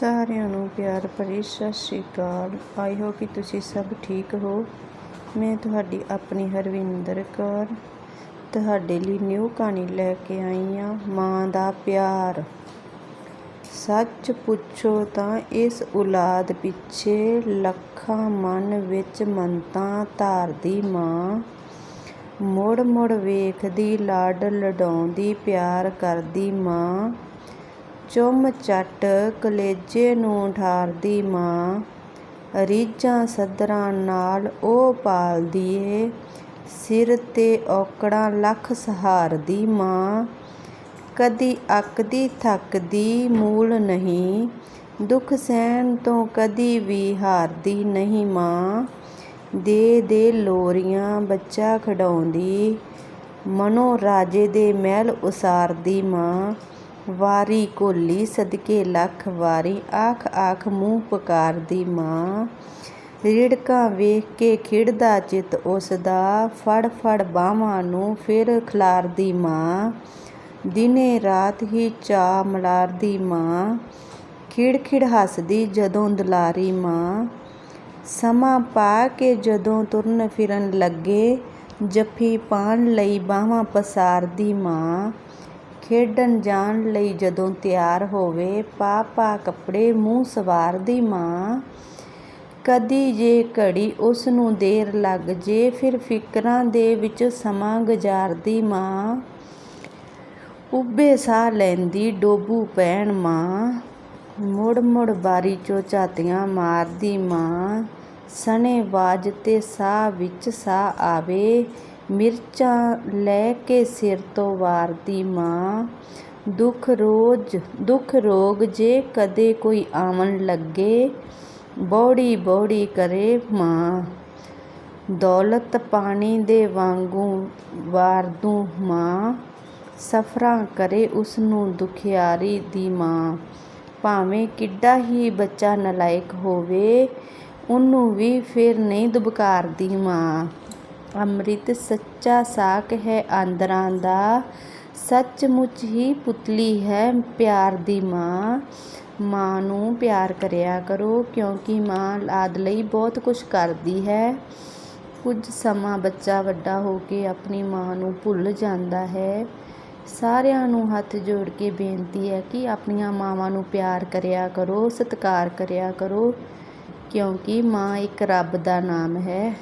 ਸਾਰਿਆਂ ਨੂੰ ਪਿਆਰ ਭਰੀ ਸਤਿ ਸ਼੍ਰੀ ਅਕਾਲ। ਆਈ ਹੋ ਕਿ ਤੁਸੀਂ ਸਭ ਠੀਕ ਹੋ। ਮੈਂ ਤੁਹਾਡੀ ਆਪਣੀ ਹਰਵਿੰਦਰ ਕੌਰ, ਤੁਹਾਡੇ ਲਈ ਨਿਊ ਕਹਾਣੀ ਲੈ ਕੇ ਆਈ ਹਾਂ, ਮਾਂ ਦਾ ਪਿਆਰ। ਸੱਚ ਪੁੱਛੋ ਤਾਂ ਇਸ ਔਲਾਦ ਪਿੱਛੇ ਲੱਖਾਂ ਮਨ ਵਿੱਚ ਮੰਤਾਂ ਧਾਰਦੀ ਮਾਂ। ਮੁੜ ਮੁੜ ਵੇਖਦੀ, ਲਾਡ ਲਡਾਉਂਦੀ, ਪਿਆਰ ਕਰਦੀ ਮਾਂ। ਚੁੰਮ ਚੱਟ ਕਲੇਜੇ ਨੂੰ ਠਾਰਦੀ ਮਾਂ, ਰੀਝਾਂ ਸੱਧਰਾਂ ਨਾਲ ਉਹ ਪਾਲਦੀ ਏ। ਸਿਰ 'ਤੇ ਔਕੜਾਂ ਲੱਖ ਸਹਾਰਦੀ ਮਾਂ, ਕਦੀ ਅੱਕਦੀ ਥੱਕਦੀ ਮੂਲ ਨਹੀਂ, ਦੁੱਖ ਸਹਿਣ ਤੋਂ ਕਦੀ ਵੀ ਹਾਰਦੀ ਨਹੀਂ ਮਾਂ। ਦੇ ਦੇ ਲੋਰੀਆਂ ਬੱਚਾ ਖਿਡਾਉਂਦੀ, ਮਨੋ ਰਾਜੇ ਦੇ ਮਹਿਲ ਉਸਾਰਦੀ ਮਾਂ। ਵਾਰੀ ਕੋਲੀ ਸਦਕੇ ਲੱਖ ਵਾਰੀ, ਆਖ ਆਖ ਮੂੰਹ ਪੁਕਾਰਦੀ ਮਾਂ। ਰੀੜਕਾਂ ਵੇਖ ਕੇ ਖਿੜਦਾ ਚਿੱਤ ਉਸ ਦਾ ਫੜ ਫੜ ਬਾਹਾਂ ਨੂੰ ਫਿਰ ਖਿਲਾਰਦੀ ਮਾਂ। ਦਿਨੇ ਰਾਤ ਹੀ ਚਾ ਮਲਾਰਦੀ ਮਾਂ। ਖਿੜ ਖਿੜ ਹੱਸਦੀ ਜਦੋਂ ਦੁਲਾਰੀ ਮਾਂ। ਸਮਾਂ ਪਾ ਕੇ ਜਦੋਂ ਤੁਰਨ ਫਿਰਨ ਲੱਗੇ, ਜੱਫੀ ਪਾਣ ਲਈ ਬਾਹਾਂ ਪਸਾਰਦੀ ਮਾਂ। ਖੇਡਣ ਜਾਣ ਲਈ ਜਦੋਂ ਤਿਆਰ ਹੋਵੇ, ਪਾ ਪਾ ਕੱਪੜੇ ਮੂੰਹ ਸਵਾਰਦੀ ਮਾਂ। ਕਦੀ ਜੇ ਘੜੀ ਉਸ ਨੂੰ ਦੇਰ ਲੱਗ ਜੇ, ਫਿਰ ਫਿਕਰਾਂ ਦੇ ਵਿੱਚ ਸਮਾਂ ਗੁਜ਼ਾਰਦੀ ਮਾਂ। ਉੱਬੇ ਸਾਹ ਲੈਂਦੀ ਡੋਬੂ ਪੈਣ ਮਾਂ। ਮੁੜ ਮੁੜ ਬਾਰੀ ਚੋਂ ਝਾਤੀਆਂ ਮਾਰਦੀ ਮਾਂ। ਸਣੇ ਬਾਜ ਤੇ ਸਾਹ ਵਿੱਚ ਸਾਹ ਆਵੇ ਮਿਰਚਾਂ ਲੈ ਕੇ ਸਿਰ ਤੋਂ ਵਾਰਦੀ ਮਾਂ। ਦੁੱਖ ਰੋਜ਼, ਦੁੱਖ ਰੋਗ ਜੇ ਕਦੇ ਕੋਈ ਆਵਣ ਲੱਗੇ, ਬੌੜੀ ਬੌੜੀ ਕਰੇ ਮਾਂ। ਦੌਲਤ ਪਾਣੀ ਦੇ ਵਾਂਗੂ ਵਾਰਦੂ ਮਾਂ। ਸਫਰਾਂ ਕਰੇ ਉਸ ਨੂੰ ਦੁਖਿਆਰੀ ਦੀ ਮਾਂ। ਭਾਵੇਂ ਕਿੱਡਾ ਹੀ ਬੱਚਾ ਨਲਾਇਕ ਹੋਵੇ, ਉਹਨੂੰ ਵੀ ਫਿਰ ਨਹੀਂ ਦੁਬਕਾਰਦੀ ਮਾਂ। ਅੰਮ੍ਰਿਤ ਸੱਚਾ ਸਾਕ ਹੈ ਆਂਦਰਾਂ ਦਾ, ਸੱਚਮੁੱਚ ਹੀ ਪੁਤਲੀ ਹੈ ਪਿਆਰ ਦੀ ਮਾਂ। ਮਾਂ ਨੂੰ ਪਿਆਰ ਕਰਿਆ ਕਰੋ, ਕਿਉਂਕਿ ਮਾਂ ਔਲਾਦ ਲਈ ਬਹੁਤ ਕੁਝ ਕਰਦੀ ਹੈ। ਕੁਝ ਸਮਾਂ ਬੱਚਾ ਵੱਡਾ ਹੋ ਕੇ ਆਪਣੀ ਮਾਂ ਨੂੰ ਭੁੱਲ ਜਾਂਦਾ ਹੈ। ਸਾਰਿਆਂ ਨੂੰ ਹੱਥ ਜੋੜ ਕੇ ਬੇਨਤੀ ਹੈ ਕਿ ਆਪਣੀਆਂ ਮਾਵਾਂ ਨੂੰ ਪਿਆਰ ਕਰਿਆ ਕਰੋ, ਸਤਿਕਾਰ ਕਰਿਆ ਕਰੋ, ਕਿਉਂਕਿ ਮਾਂ ਇੱਕ ਰੱਬ ਦਾ ਨਾਮ ਹੈ।